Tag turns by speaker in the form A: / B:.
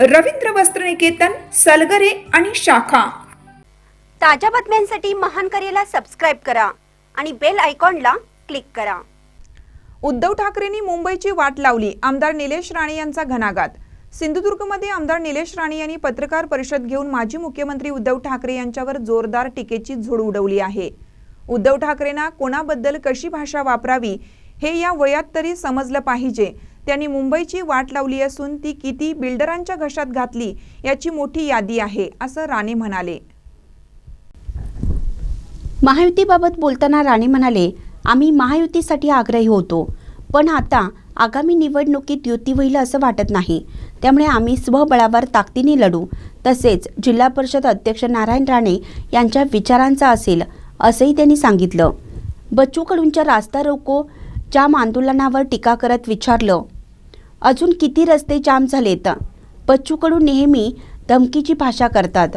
A: रवींद्र वस्त्रनिकेतन सलगरे आणि शाखा.
B: ताज्या बातम्यांसाठी महान करेला सबस्क्राईब करा आणि बेल आयकॉनला क्लिक करा.
C: उद्धव ठाकरेंनी मुंबईची वाट लावली आमदार निलेश राणे यांचा घणाघात सिंधुदुर्गमध्ये आमदार निलेश राणे यांनी पत्रकार परिषद घेऊन माजी मुख्यमंत्री उद्धव ठाकरे यांच्यावर जोरदार टीकेची झोड उडवली आहे. उद्धव ठाकरेंना कोणाबद्दल कशी भाषा वापरावी हे या वयात तरी समजलं पाहिजे. त्यांनी मुंबईची वाट लावली असून ती किती बिल्डरांच्या घशात घातली याची मोठी यादी आहे असं राणे म्हणाले.
D: महायुतीबाबत बोलताना राणे म्हणाले आम्ही महायुतीसाठी आग्रही होतो पण आता आगामी निवडणुकीत युती होईल असं वाटत नाही. त्यामुळे आम्ही स्वबळावर ताकदीने लढू. तसेच जिल्हा परिषद अध्यक्ष नारायण राणे यांच्या विचारांचा असेल असंही त्यांनी सांगितलं. बच्चू कडूंच्या रास्ता रोको जाम आंदोलनावर टीका करत विचारलं. अजून किती रस्ते जाम झालेत? बच्चू नेहमी धमकीची भाषा करतात.